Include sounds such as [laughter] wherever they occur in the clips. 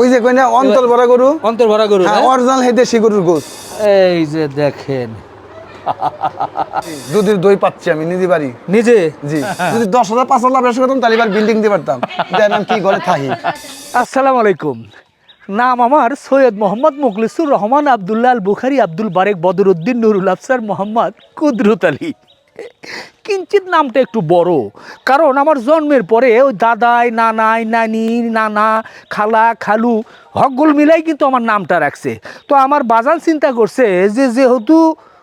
ওই যে কই না অন্তর ভরা গরু? অন্তর ভরা গরু হ্যাঁ? অরিজিনাল হে গরুর গোস এই যে দেখেন। দুধের দই পাচ্ছি আমি নিজে বাড়ি। নিজে? জি। যদি দশ হাজার পাঁচ হাজার ব্যবসা করতাম তাহলে এবার বিল্ডিং দিয়ে পারতাম। দেন আমি কি ঘরে থাকি। আসসালামু আলাইকুম। নাম আমার সৈয়দ মোহাম্মদ মুখলিসুর রহমান আবদুল্লাহ আল বুখারি আব্দুল বারেক বদরুদ্দিন নুরুল আফসার মোহাম্মদ কুদরত আলী। কিঞ্চিত নামটা একটু বড়। কারণ আমার জন্মের পরে ওই দাদাই, নানাই, নানি, নানা, খালা, খালু, হকগুল মিলাই কিন্তু আমার নামটা রাখছে। তো আমার বাজান চিন্তা করছে যে যেহেতু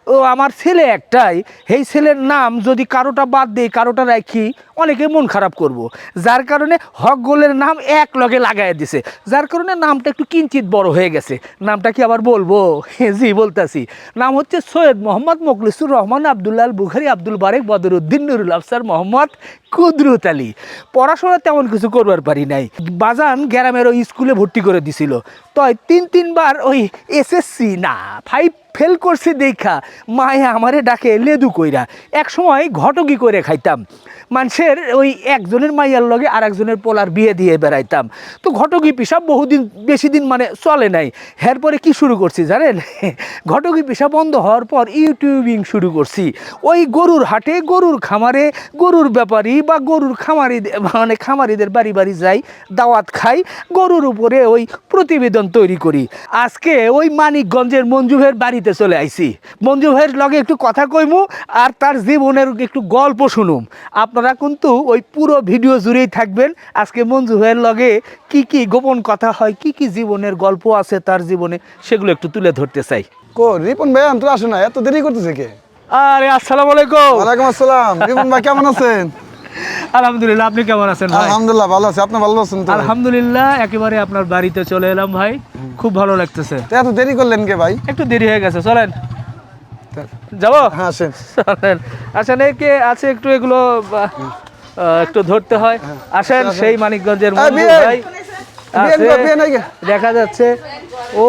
ও আমার ছেলে একটাই। এই ছেলের নাম যদি কারোটা বাদ দেই, কারোটা রাখি, অনেকে মন খারাপ করব। যার কারণে হক গোলের নাম এক লগে লাগাই দিছে। যার কারণে নামটা একটু কিঞ্চিত বড় হয়ে গেছে। নামটা কি আবার বলব? [laughs] জি, বলতাছি। নাম হচ্ছে সৈয়দ মোহাম্মদ মোখলিসুর রহমান আবদুল্লাহ বুখারি আব্দুল বারেক, বদরুদ্দিন, নুরুল আফসার, মোহাম্মদ কুদরত আলী। পড়াশোনা তেমন কিছু করবার পারি নাই। বাজান গ্রামের ওই স্কুলে ভর্তি করে দিছিল। তয় তিন তিনবার ওই এসএসসি না ফাইভ ফেল করছে দেখা। মায়ে আমারে ডাকে লেদু কইরা। এক সময় ঘটকি করে খাইতাম। মানুষের ওই একজনের মাইয়ার লগে আর একজনের পোলার বিয়ে দিয়ে বেড়াইতাম। তো ঘটকি পিসাব বহুদিন বেশি দিন মানে চলে নাই। এরপরে কি শুরু করছি জানেন? [laughs] ঘটকি পিসা বন্ধ হওয়ার পর ইউটিউবিং শুরু করছি। ওই গরুর হাটে গরুর খামারে গরুর ব্যাপারী বা গরুর খামারি মানে খামারিদের বাড়ি বাড়ি যাই, দাওয়াত খাই, গরুর উপরে ওই প্রতিবেদন তৈরি করি। আজকে ওই মানিকগঞ্জের মঞ্জু ভাইয়ের বাড়িতে চলে আইছি। মঞ্জু ভাইয়ের লগে একটু কথা কইমু আর তার জীবনের একটু গল্প শুনুম। আপনারা কিন্তু ওই পুরো ভিডিও জুড়েই থাকবেন। আজকে মঞ্জু ভাইয়ের লগে কি কি গোপন কথা হয় কি কি জীবনের গল্প আছে তার জীবনে সেগুলো একটু তুলে ধরতে চাই। কো রিপন ভাই আমি তো আসে না এত দেরি করতেছে কে? আরে আসসালামু আলাইকুম। ওয়ালাইকুম আসসালাম। রিপন ভাই কেমন আছেন? আলহামদুলিল্লাহ আপনি কেমন আছেন ভাই? আলহামদুলিল্লাহ ভালো আছি। আপনি ভালো আছেন তো? আলহামদুলিল্লাহ একেবারে আপনার বাড়িতে চলে এলাম ভাই। খুব ভালো লাগতেছে। এত দেরি করলেন কে ভাই? একটু দেরি হয়ে গেছে চলেন। যাব? হ্যাঁ আসেন। চলেন। আসেন এই কে আছে একটু এগুলো একটু ধরতে হয়। আসেন সেই মানিকগঞ্জের ভাই। দেখা যাচ্ছে। ও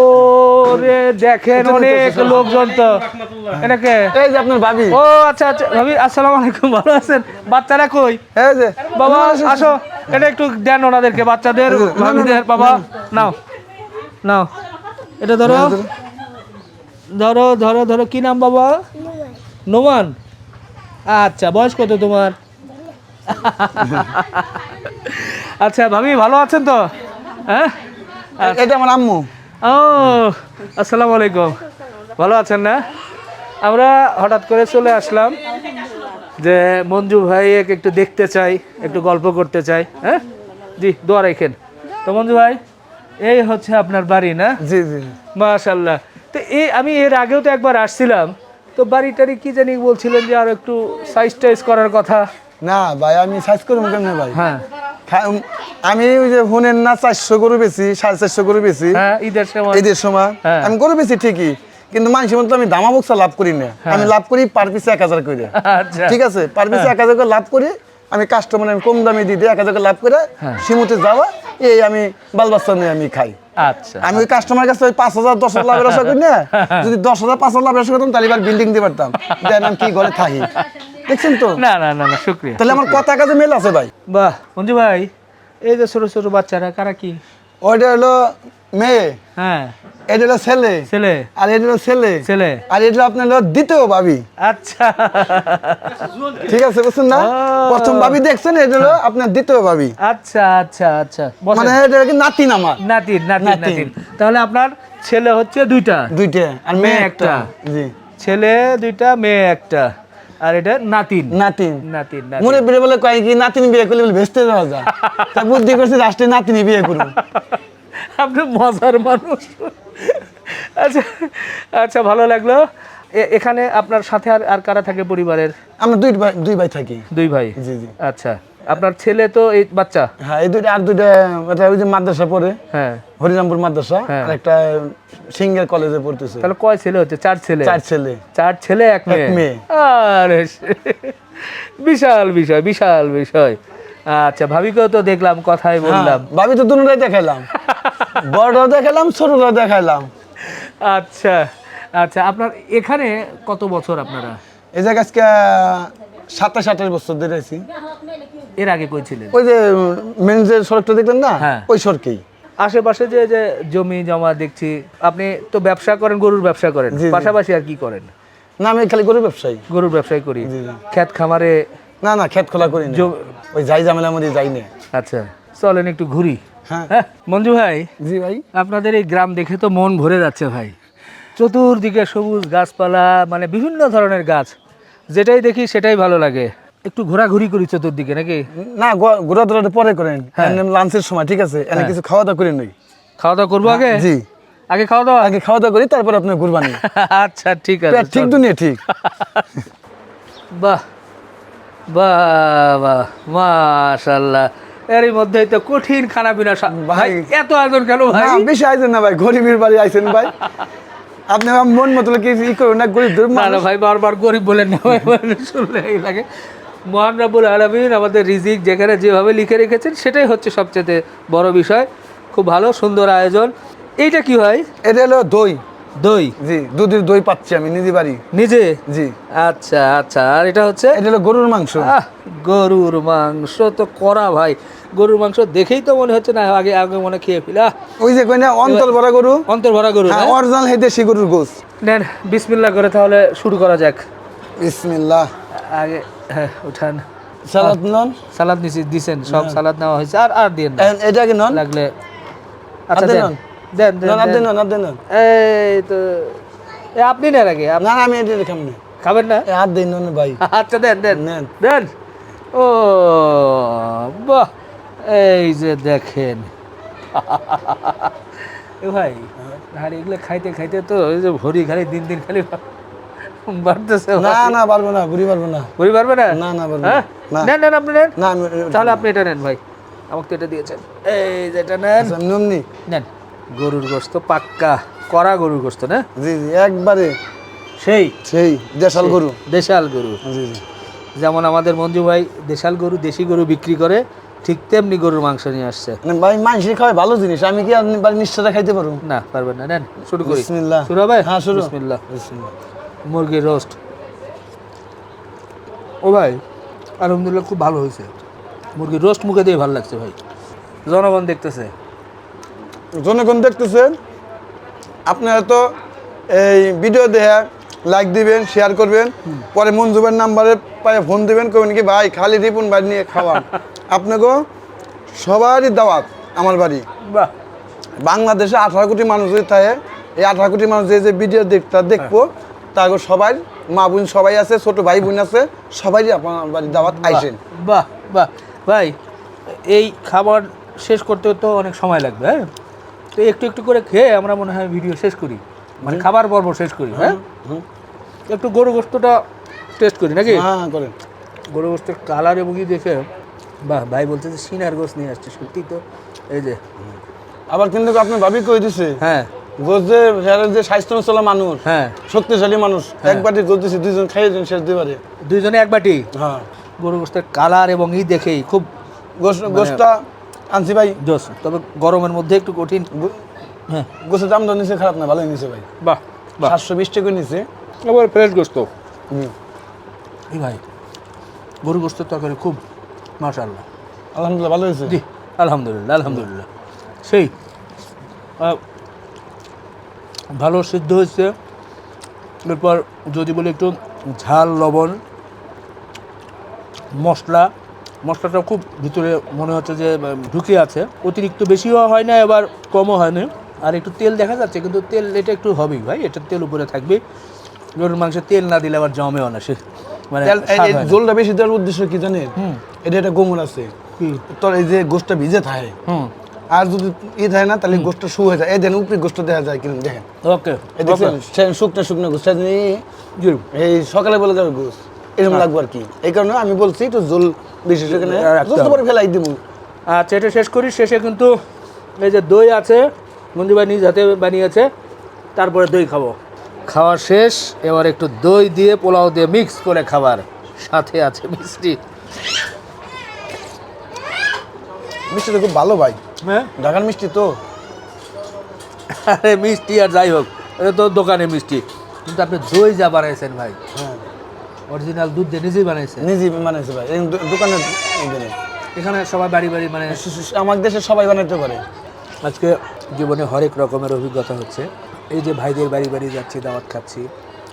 রে দেখেন অনেক লোকজন তো। এনাকে এই যে আপনার ভাবি। ও আচ্ছা আচ্ছা ভাবি আসসালামু আলাইকুম ভালো আছেন? বাচ্চারা কই? এই যে। বাবা আসো। এটা একটু দেন ওনাদেরকে বাচ্চাদের ভাবিদের। বাবা নাও। নাও। এটা ধরো। ধরো ধরো ধরো। কি নাম বাবা? নোমান। আচ্ছা বয়স কত তোমার? [laughs] আচ্ছা ভাবি ভালো আছেন তো? হ্যাঁ? এটা আমার আম্মু। ও আসসালামু আলাইকুম। ভালো আছেন না? আমরা হঠাৎ করে চলে আসলাম যে মঞ্জু ভাই একটু দেখতে চাই একটু গল্প করতে চাই হ্যাঁ? জি দোয়া রাখেন। তো মঞ্জু ভাই এই হচ্ছে আপনার বাড়ি না? জি জি। মাশাল্লাহ তো এই আমি এর আগেও তো একবার আসছিলাম। তো বাড়ি টাড়ি কি জানি বলছিলেন যে আর একটু সাইজ টাইজ করার কথা। না ভাই আমি সাইজ করব কেমনে ভাই? হ্যাঁ। আমি ওই যে ফোনের না চারশো গরু বেশি সাড়ে চারশো গরু বেশি হ্যাঁ ঈদের সময়। ঈদের সময়। হ্যাঁ। আমি গরু বেশি ঠিকই কিন্তু মানুষের মধ্যে আমি দামা বক্সা লাভ করি না। আমি লাভ করি পার পিসে এক হাজার করে। আচ্ছা। ঠিক আছে? পার পিসে এক হাজার করে লাভ করি আমি কাস্টমার আমি কম দামে দিয়ে দিই এক হাজার লাভ করে হ্যাঁ। সিমুতে যাওয়া এই আমি বাল বাচ্চা নিয়ে আমি খাই। আচ্ছা। আমি ওই কাস্টমার কাছে ওই পাঁচ হাজার দশ হাজার লাভের আশা করি না [laughs] যদি দশ হাজার পাঁচ হাজার লাভের আশা করতাম তাহলে এবার বিল্ডিং দিয়ে পারতাম। দেন আমি কি ঘরে থাকি। দেখছেন তো? না না না না শুক্রিয়া তাহলে আমার কথা কাজে মেল আছে ভাই। বাহ মঞ্জু ভাই এই যে ছোট ছোট বাচ্চারা কারা কি? ওইটা হলো মেয়ে? হ্যাঁ। এটা হলো ছেলে? ছেলে। আর এটা হলো ছেলে? ছেলে। আর এটা আপনার হলো দ্বিতীয় ভাবি। আচ্ছা। ঠিক আছে বুঝছেন না? প্রথম ভাবি দেখছেন এটা হলো আপনার দ্বিতীয় ভাবি। আচ্ছা আচ্ছা আচ্ছা। মানে এটা কি নাতিন আমার? নাতিন নাতিন নাতিন। তাহলে আপনার ছেলে হচ্ছে দুইটা। দুইটা আর মেয়ে একটা। জি। ছেলে দুইটা মেয়ে একটা। আর এটা নাতিন। নাতিন। নাতিন। মনে বেড়ে বলে কয় কি নাতিন বিয়ে করলে বলে ভেস্তে যাওয়া যায়। তা বুদ্ধি করছে লাস্টে নাতিনি বিয়ে করব। আপনি মজার মানুষ। আচ্ছা আচ্ছা ভালো লাগল। এখানে আপনার সাথে আর আর কারা থাকে পরিবারের? আমরা দুই ভাই দুই ভাই থাকি। দুই ভাই? জি জি। আচ্ছা আপনার ছেলে তো এই বাচ্চা? হ্যাঁ এই দুইটা আর দুইটা এটা ওই যে মাদ্রাসা পড়ে হ্যাঁ। হরিরামপুর মাদ্রাসা হ্যাঁ। আর একটা সিঙ্গেল কলেজে পড়তেছে। তাহলে কয় ছেলে হচ্ছে? চার ছেলে? চার ছেলে। চার ছেলে এক মেয়ে। আরে বিশাল বিষয় বিশাল বিষয়। আচ্ছা ভাবিকেও তো দেখলাম কথাই বললাম। হ্যাঁ, ভাবি তো দুটাই দেখাইলাম। [laughs] বড়টাও দেখালাম ছোটটাও দেখালাম। আচ্ছা আচ্ছা আপনার এখানে কত বছর আপনারা? এই জায়গায় আজকে সাতাশ আঠাশ বছর ধরে আছি। এর আগে কই ছিলেন ওই যে মেন যে সড়কটা দেখলেন না? হ্যাঁ। ওই সড়কেই। আশেপাশে যে যে জমি জমা দেখছি আপনি তো ব্যবসা করেন গরুর ব্যবসা করেন। পাশাপাশি আর কি করেন? না আমি খালি গরুর ব্যবসায়ী। গরুর ব্যবসায় করি। ক্ষেত খামারে না না খেত খোলা করি ওই যাই ঝামেলার মধ্যে যাই না। আচ্ছা চলেন একটু ঘুরি। হ্যাঁ। হ্যাঁ মঞ্জু ভাই জি ভাই। আপনাদের এই গ্রাম দেখে তো মন ভরে যাচ্ছে ভাই। চতুর্দিকে সবুজ গাছপালা মানে বিভিন্ন ধরনের গাছ। যেটাই দেখি সেটাই ভালো লাগে। একটু ঘোরাঘুরি করি চতুর্দিকে নাকি? না ঘোরা ধরাটা পরে করেন। লাঞ্চের সময় ঠিক আছে? এনে কিছু খাওয়া দাওয়া করে নই। খাওয়া দাওয়া করব আগে? জি। আগে খাওয়া দাওয়া আগে খাওয়া দাওয়া করি তারপর আপনার কুরবানি। [laughs] আচ্ছা ঠিক আছে ঠিক দুনিয়া ঠিক। [laughs] বাহ বাহ বাহ মাশাল্লাহ এরই মধ্যেই তো কঠিন খানা পিনা ভাই। এত আয়োজন কেন ভাই? বেশি আইছেন না ভাই গরিবের বাড়ি আইছেন ভাই। [laughs] আপনি আমার মন মতো কি ই করুন না গরিব ধরুন না ভাই বারবার গরিব বলেন না ভাই শুনলে এই লাগে। মহান রাবুল আলমিন আমাদের রিজিক যেখানে যেভাবে লিখে রেখেছেন সেটাই হচ্ছে সবচেয়ে বড় বিষয়। খুব ভালো সুন্দর আয়োজন। এইটা কি হয় এটা হলো দই। দই? জি দুধের দই পাচ্ছি আমি নিজে বাড়ি। নিজে? জি। আচ্ছা আচ্ছা আর এটা হচ্ছে? এটা হলো গরুর মাংস। গরুর মাংস তো করা ভাই। গরুর মাংস দেখেই তো মনে হচ্ছে না আগে আগে মনে খেয়ে ফেলা। ওই যে কই না অন্তল ভরা গরু। অন্তর ভরা গরু হ্যাঁ না? অরিজিনাল হেদে সে গরুর গোস। নেন বিসমিল্লা করে তাহলে শুরু করা যাক। বিসমিল্লাহ। আগে হ্যাঁ উঠান। সালাদ নন। সালাদ নিছি দিছেন সব সালাদ নেওয়া হয়েছে। আর আর দিয়ে না। এটা কি নন? লাগলে আচ্ছা দেন? দেন দেন, নন দেন। নন এই তো এ আপনি নেন আগে। না না, আমি এটা খাম না। খাবেন না? হাত দিন নন ভাই। আচ্ছা দেন দেন। নেন। দেন। ও বাহ। এই যে দেখেন। এ ভাই আর এগুলো খাইতে খাইতে তো ওই যে ভরি খালি দিন দিন খালি বাড়তেছে না না পারব না ঘুরি পারব না। ভরি পারবে না? না না পারব হ্যাঁ? না। নেন নেন আপনি নেন। না তাহলে আপনি এটা নেন ভাই। আমাকে তো এটা দিয়েছেন। এই যেটা নেন। আচ্ছা, নমনি। নেন। গরুর গোস্ত পাক্কা করা গরুর গোস্ত না? জি জি একবারে। সেই। সেই দেশাল গরু। দেশাল গরু। জি জি। যেমন আমাদের মঞ্জু ভাই দেশাল গরু দেশি গরু বিক্রি করে ঠিক তেমনি গরুর মাংস নিয়ে আসছে। ভাই মানুষের খাওয়াই ভালো জিনিস আমি কি আপনি নিশ্চয়তা খাইতে পারব? না পারবেন না নেন শুরু করি। বিসমিল্লাহ। শুরু হবে? হ্যাঁ শুরু। বিসমিল্লাহ। মুরগির রোস্ট। ও ভাই আলহামদুলিল্লাহ খুব ভালো হয়েছে। মুরগির রোস্ট মুখে দিয়ে ভালো লাগছে ভাই। জনগণ দেখতেছে। জনগণ দেখতেছেন আপনারা তো এই ভিডিও দেখে লাইক দিবেন শেয়ার করবেন। পরে মঞ্জুবের নাম্বারে পায়ে ফোন দিবেন করবেন কি ভাই খালি রিপুন বাড়ি নিয়ে খাওয়ান। [laughs] আপনাকেও সবারই দাওয়াত আমার বাড়ি। বাহ। বাংলাদেশে আঠারো কোটি মানুষ যদি থাকে এই আঠারো কোটি মানুষ যে যে ভিডিও দেখতা দেখব তাকে সবাই মা বোন সবাই আছে ছোট ভাই বোন আছে সবাই আপনার বাড়ি দাওয়াত আইসেন। বাহ বাহ। ভাই এই খাবার শেষ করতে তো অনেক সময় লাগবে হ্যাঁ? তো একটু একটু করে খেয়ে আমরা মনে হয় ভিডিও শেষ করি। মানে খাবার পর্ব শেষ করি হ্যাঁ? একটু গরু গোস্তটা টেস্ট করি নাকি? হ্যাঁ হ্যাঁ, করেন। গরু গোস্তের কালার এবং দেখে বাহ ভাই বলছে যে সিনার গোস্ত নিয়ে আসছে সত্যি তো। এই যে আবার কিন্তু আপনার ভাবি কই দিছে? হ্যাঁ। গোস যে যে স্বাস্থ্য চলা মানুষ হ্যাঁ। শক্তিশালী মানুষ এক বাটি গোস দিছে দুইজন খাইয়ে দিন শেষ দুইবারে। দুইজনে এক বাটি? হ্যাঁ। গরু গোস্তের কালার এবং ই দেখেই খুব গোস গোসটা আনছি ভাই। জোস তবে গরমের মধ্যে একটু কঠিন। হ্যাঁ। গোসের দাম তো নিচে খারাপ না ভালোই নিচে ভাই। বাহ বাহ। সাতশো বিশ টাকা নিচে। আবার ফ্রেশ গোস্ত। হুম। এই ভাই গরু গোস্তের তরকারি খুব মাশাআল্লাহ। আলহামদুলিল্লাহ ভালো হয়েছে? জি আলহামদুলিল্লাহ আলহামদুলিল্লাহ। সেই ভালো সিদ্ধ হয়েছে। এরপর যদি বলি একটু ঝাল লবণ মশলা। মশলাটা খুব ভিতরে মনে হচ্ছে যে ঢুকে আছে। অতিরিক্ত বেশিও হয় না এবার কমও হয় না। আর একটু তেল দেখা যাচ্ছে কিন্তু তেল এটা একটু হবেই ভাই এটা তেল উপরে থাকবে গরুর মাংসে তেল না দিলে আবার জমেও না সে। মানে। জলটা বেশি দেওয়ার উদ্দেশ্য কি জানেন? এটা একটা গোমর আছে। তোর এই যে গোষ্ঠটা ভিজে থাকে। আর যদি ই থাকে না তাহলে শু হয়ে যায়। এই উপরে গোষ্ঠ দেখা যায় দেখেন। ওকে এই শুকনো শুকনো গোষ্ঠ এই সকালে বলে গোস এরকম লাগবে আর কি। এই কারণে আমি বলছি একটু জল বেশি সেখানে পরে ফেলাই দিব। আচ্ছা এটা শেষ করি। শেষে কিন্তু এই যে দই আছে মঞ্জু ভাই নিজ হাতে বানিয়েছে তারপরে দই খাব। খাওয়া শেষ এবার একটু দই দিয়ে পোলাও দিয়ে মিক্স করে খাবার। সাথে আছে মিষ্টি। মিষ্টিটা খুব ভালো ভাই। হ্যাঁ? ঢাকার মিষ্টি তো। আরে মিষ্টি আর যাই হোক এটা তো দোকানে মিষ্টি। কিন্তু আপনি দই যা বানাইছেন ভাই হ্যাঁ। অরিজিনাল দুধ দিয়ে নিজেই বানাইছেন। নিজেই বানাইছে ভাই দোকানে এখানে। সবাই বাড়ি বাড়ি মানে আমার দেশে সবাই বানাইতে পারে। আজকে জীবনে হরেক রকমের অভিজ্ঞতা হচ্ছে। এই যে ভাইদের বাড়ি বাড়ি যাচ্ছি দাওয়াত খাচ্ছি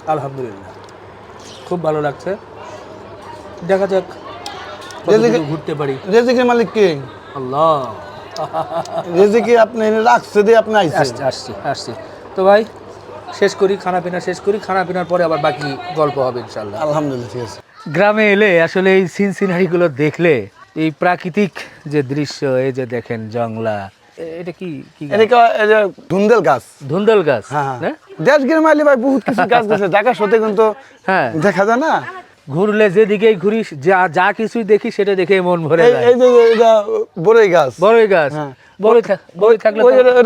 আলহামদুলিল্লাহ। খুব ভালো লাগছে। দেখা যাক যেদিকে- ঘুরতে পারি। রেজিকের মালিক কে? আল্লাহ। রেজিকে আপনি এনে রাখছে দিয়ে আপনি আইছেন। আসছি আসছি আসছি। তো ভাই শেষ করি খানা পিনা শেষ করি খানা পিনার পরে আবার বাকি গল্প হবে ইনশাল্লাহ আলহামদুলিল্লাহ ঠিক আছে। গ্রামে এলে আসলে এই সিন সিনারিগুলো দেখলে এই প্রাকৃতিক যে দৃশ্য এই যে দেখেন জংলা এটা কি কি গাছ? ধুন্দেল গাছ। ধুন্দল গাছ হ্যাঁ দেশ গ্রামে ভাই বহুত কিছু গাছ আছে ঢাকার সাথে কিন্তু হ্যাঁ। দেখা যায় না। ঘুরলে যেদিকেই ঘুরি যা যা কিছুই দেখি সেটা দেখে মন ভরে যায়। এই যে এটা বড়ই গাছ। বড়ই গাছ। হ্যাঁ। বড়ই বড়ই থাকলে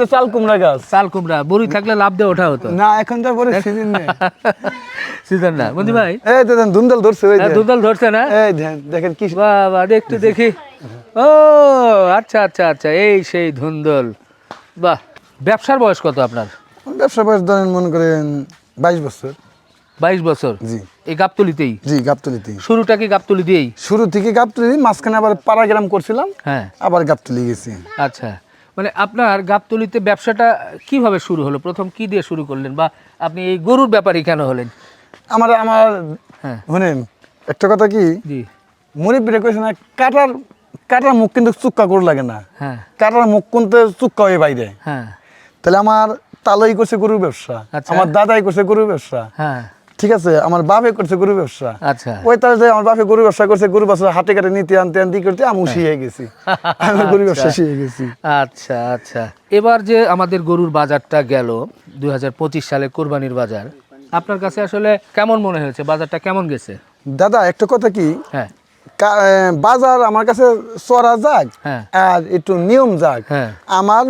চাল কুমড়া গাছ। চাল কুমড়া। থাকলে লাভ দিয়ে ওঠা হতো। না এখন তো সিজন নেই। [laughs] সিজন না। বন্ধু ভাই? এই দেখেন ধুন্দল ধরছে ওই। হ্যাঁ, ধরছে না? এই দেখেন কি বাবা একটু দেখি। ও আচ্ছা আচ্ছা আচ্ছা এই সেই ধুন্দল। বাহ ব্যবসার বয়স কত আপনার? ব্যবসা বয়স ধরেন মনে করেন বাইশ বছর। বাইশ বছর? জি। এই গাবতলিতেই? জি গাবতলিতে শুরুটা কি গাবতলি দিয়েই? শুরু থেকে গাবতলি মাঝখানে আবার পাড়াগ্রাম করছিলাম হ্যাঁ। আবার গাবতলি গেছি। আচ্ছা মানে আপনার গাবতলিতে ব্যবসাটা কীভাবে শুরু হলো? প্রথম কি দিয়ে শুরু করলেন? বা আপনি এই গরুর ব্যাপারই কেন হলেন? আমার আমার হ্যাঁ। শুনেন একটা কথা কি? জি। মুরব্বীরা কইছে না কাটার কাটার মুখ কিন্তু চুক্কা করে লাগে না। হ্যাঁ। কাটার মুখ কিন্তু চুক্কা হয়ে বাইরে। হ্যাঁ। তাহলে আমার তালই করছে গরুর ব্যবসা আচ্ছা। আমার দাদাই করছে গরুর ব্যবসা। হ্যাঁ। ঠিক আছে আমার বাপে করছে গরুর ব্যবসা। আচ্ছা। ওই তাহলে যে আমার বাপে গরু ব্যবসা করছে গরু ব্যবসা হাতে কাটে নিতে আনতে আনতে করতে আমি শিখে গেছি। আমি গরু ব্যবসা শিখে গেছি। আচ্ছা আচ্ছা। এবার যে আমাদের গরুর বাজারটা গেল দুই হাজার পঁচিশ সালে কোরবানির বাজার আপনার কাছে আসলে কেমন মনে হয়েছে? বাজারটা কেমন গেছে? দাদা একটা কথা কি? হ্যাঁ। বাজার আমার কাছে চড়া যাক হ্যাঁ। আর একটু নিয়ম যাক হ্যাঁ। আমার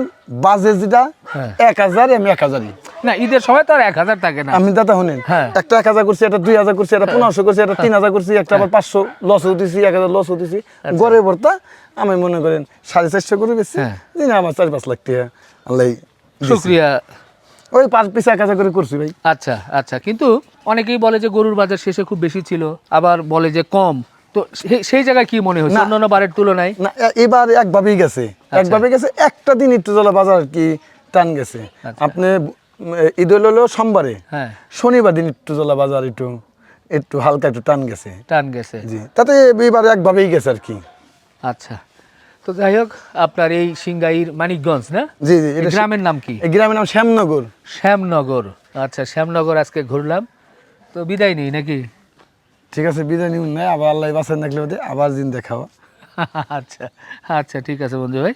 বাজে যেটা হ্যাঁ। এক হাজার আমি এক হাজারই। না ঈদের সময় তো আর এক হাজার থাকে না। আমি দাদা। একটা এক হাজার করছি একটা দুই হাজার করছি একটা পনেরোশো করছি একটা তিন হাজার করছি একটা আবার পাঁচশো লস হতেছি এক হাজার লস হতেছি গড়ে ভর্তা আমি মনে করেন সাড়ে চারশো করে বেশি। দিন আমার চার পাঁচ লাখ টাকা আল্লাহ শুক্রিয়া। ওই পাঁচ পিস এক হাজার করে করছি ভাই। আচ্ছা আচ্ছা। কিন্তু অনেকেই বলে যে গরুর বাজার শেষে খুব বেশি ছিল আবার বলে যে কম। তো সেই জায়গায় কি মনে হচ্ছে। অন্যান্য বারের তুলনায়? না এবার একভাবেই গেছে। আচ্ছা। একভাবে গেছে। একটা দিন একটু জলা বাজার কি টান গেছে। আচ্ছা। আপনি ঈদ হলো সোমবারে। হ্যাঁ। শনিবার দিন একটু জলা বাজার একটু একটু হালকা একটু টান গেছে। টান গেছে। জি। তাতে এবার একভাবেই গেছে আর কি। আচ্ছা। তো যাই হোক আপনার এই সিংগাইর মানিকগঞ্জ না? জি জি গ্রামের নাম কি? গ্রামের নাম শ্যামনগর। শ্যামনগর। আচ্ছা শ্যামনগর আজকে ঘুরলাম। তো বিদায় নেই নাকি? ঠিক আছে, বিদায় নিউন নাই, আবার আল্লাহ বাসায় দেখলে আবার দিন দেখাও। [laughs] আচ্ছা আচ্ছা ঠিক আছে বন্ধু ভাই।